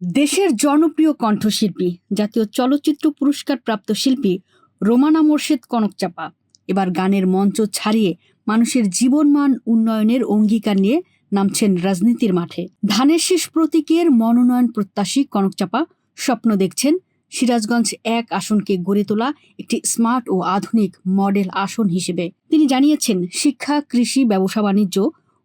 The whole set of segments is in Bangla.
দেশের জনপ্রিয় কণ্ঠশিল্পী, জাতীয় চলচ্চিত্র পুরস্কার প্রাপ্ত শিল্পী রোমানা মোর্শেদ কনকচাপা। এবার গানের মঞ্চ ছাড়িয়ে মানুষের জীবনমান উন্নয়নের অঙ্গীকার নিয়ে নামছেন রাজনীতির মাঠে। ধানের শীষ প্রতীকের মনোনয়ন প্রত্যাশী কনকচাপা স্বপ্ন দেখছেন সিরাজগঞ্জ এক আসনকে গড়ে তোলা একটি স্মার্ট ও আধুনিক মডেল আসন হিসেবে। তিনি জানিয়েছেন, শিক্ষা, কৃষি, ব্যবসা, বাণিজ্য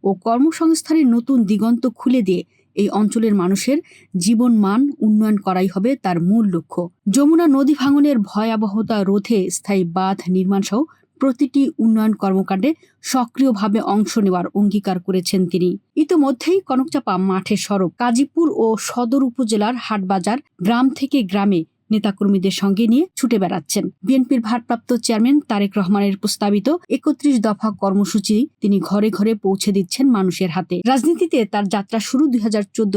ও কর্মসংস্থানের নতুন দিগন্ত খুলে দিয়ে এই অঞ্চলের মানুষের জীবন মান উন্নয়ন করাই হবে তার মূল লক্ষ্য। যমুনা নদী ভাঙনের ভয়াবহতা রোধে স্থায়ী বাঁধ নির্মাণ সহ প্রতিটি উন্নয়ন কর্মকাণ্ডে সক্রিয়ভাবে অংশ নেওয়ার অঙ্গীকার করেছেন তিনি। ইতোমধ্যেই কনকচাপা মাঠে সড়ক, কাজীপুর ও সদর উপজেলার হাটবাজার গ্রাম থেকে গ্রামে নেতাকর্মীদের সঙ্গে নিয়ে ছুটে বেড়াচ্ছেন। বিএনপির ভারপ্রাপ্ত চেয়ারম্যান তারেক রহমানের প্রস্তাবিত একত্রিশ দফা কর্মসূচি তিনি ঘরে ঘরে পৌঁছে দিচ্ছেন মানুষের হাতে। রাজনীতিতে তার যাত্রা শুরু দুই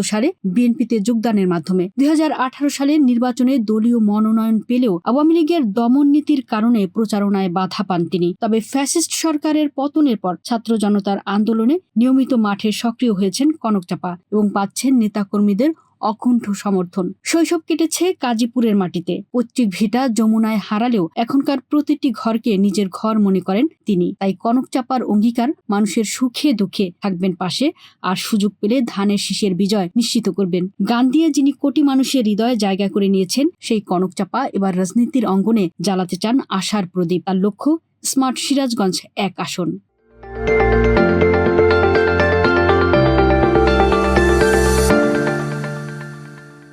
সালে বিএনপিতে যোগদানের মাধ্যমে। দুই হাজার আঠারো সালের নির্বাচনে দলীয় মনোনয়ন পেলেও আওয়ামী লীগের দমন নীতির কারণে প্রচারণায় বাধা পান তিনি। তবে ফ্যাসিস্ট সরকারের পতনের পর ছাত্র জনতার আন্দোলনে নিয়মিত মাঠে সক্রিয় হয়েছেন কনকচাপা এবং পাচ্ছেন নেতাকর্মীদের অকুণ্ঠ সমর্থন। শৈশব কেটেছে কাজীপুরের মাটিতে। পৈতৃক ভিটা যমুনায় হারালেও এখনকার প্রতিটি ঘরকে নিজের ঘর মনে করেন তিনি। তাই কনক চাপার অঙ্গীকার মানুষের সুখে দুঃখে থাকবেন পাশে আর সুযোগ পেলে ধানের শীষের বিজয় নিশ্চিত করবেন। গান দিয়ে যিনি কোটি মানুষের হৃদয়ে জায়গা করে নিয়েছেন, সেই কনক চাপা এবার রাজনীতির অঙ্গনে জ্বালাতে চান আশার প্রদীপ। তার লক্ষ্য স্মার্ট সিরাজগঞ্জ এক আসন।